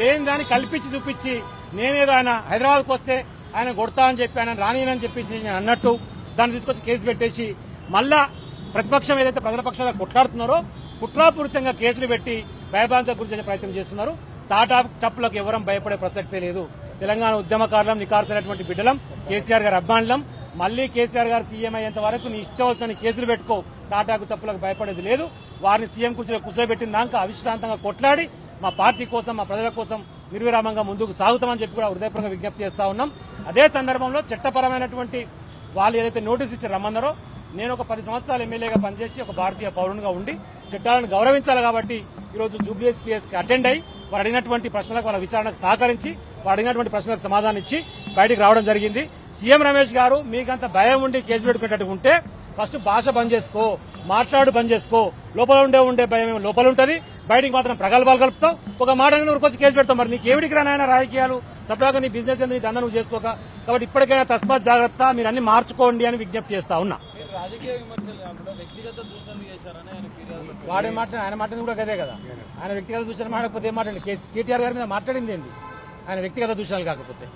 లేని దాన్ని కల్పించి చూపించి నేనేదో ఆయన వస్తే ఆయన కొడతా అని చెప్పి ఆయన రానియనని చెప్పేసి నేను అన్నట్టు దాన్ని తీసుకొచ్చి కేసు పెట్టేసి మళ్ళా ప్రతిపక్షం ఏదైతే ప్రజల పక్షాల కొట్లాడుతున్నారో కుట్రాపూరితంగా కేసులు పెట్టి భయభ్రాంత గురి ప్రయత్నం చేస్తున్నారు. టాటా చప్పులకు ఎవరం భయపడే ప్రసక్తే లేదు. తెలంగాణ ఉద్యమకారులం నికార్సైనటువంటి బిడ్డలం కేసీఆర్ గారు అభిమానులం. మళ్ళీ కేసీఆర్ గారు సీఎం అయ్యేంత వరకు నీ ఇష్టం వచ్చిన కేసులు పెట్టుకో టాటాకు చప్పులకు భయపడేది లేదు. వారిని సీఎం కుర్చీలో కూర్చోబెట్టిందాక అవిశ్రాంతంగా కొట్లాడి మా పార్టీ కోసం మా ప్రజల కోసం నిర్విరామంగా ముందుకు సాగుతామని చెప్పి కూడా హృదయపూర్వక విజ్ఞప్తి చేస్తా ఉన్నాం. అదే సందర్భంలో చట్టపరమైనటువంటి వాళ్ళు ఏదైతే నోటీస్ ఇచ్చి రమ్మన్నారో నేను ఒక పది సంవత్సరాలు ఎమ్మెల్యేగా పనిచేసి ఒక భారతీయ పౌరునిగా ఉండి చట్టాలను గౌరవించాలి కాబట్టి ఈరోజు జూబ్లీఎస్ అటెండ్ అయ్యి వారు అడిగినటువంటి ప్రశ్నలకు వాళ్ళ విచారణకు సహకరించి వారు అడిగినటువంటి ప్రశ్నలకు సమాధానం ఇచ్చి బయటికి రావడం జరిగింది. సీఎం రమేష్ గారు మీకంత భయం ఉండి కేసు పెట్టుకునేటట్టు ఉంటే ఫస్ట్ భాష బంద్ చేసుకో. మాట్లాడు బంద్ చేసుకో. లోపల ఉండే ఉండే భయం లోపల ఉంటది. బయటికి మాత్రం ప్రగల్భాలు కలుపుతావు ఒక మాట ఊరికొచ్చి కేసు పెడతావు మరి నీకు ఏమిటికి రానాయన రాజకీయాలు? సపడాగా నీ బిజినెస్ ఎందుకు నీ దందా నువ్వు చేసుకోక. కాబట్టి ఇప్పటికైనా తస్మాత్ జాగ్రత్త. మీరు అన్ని మార్చుకోండి అని విజ్ఞప్తి చేస్తా ఉన్నా. వాడే మాట ఆయన మాట్లాడింది కూడా గదే కదా? ఆయన వ్యక్తిగత దూషణ మాట్లాడకపోతే ఏం మాట్లాడింది కేసీ- కేటీఆర్ గారి మీద మాట్లాడింది ఏంది? ఆయన వ్యక్తిగత దూషణలు కాకపోతే.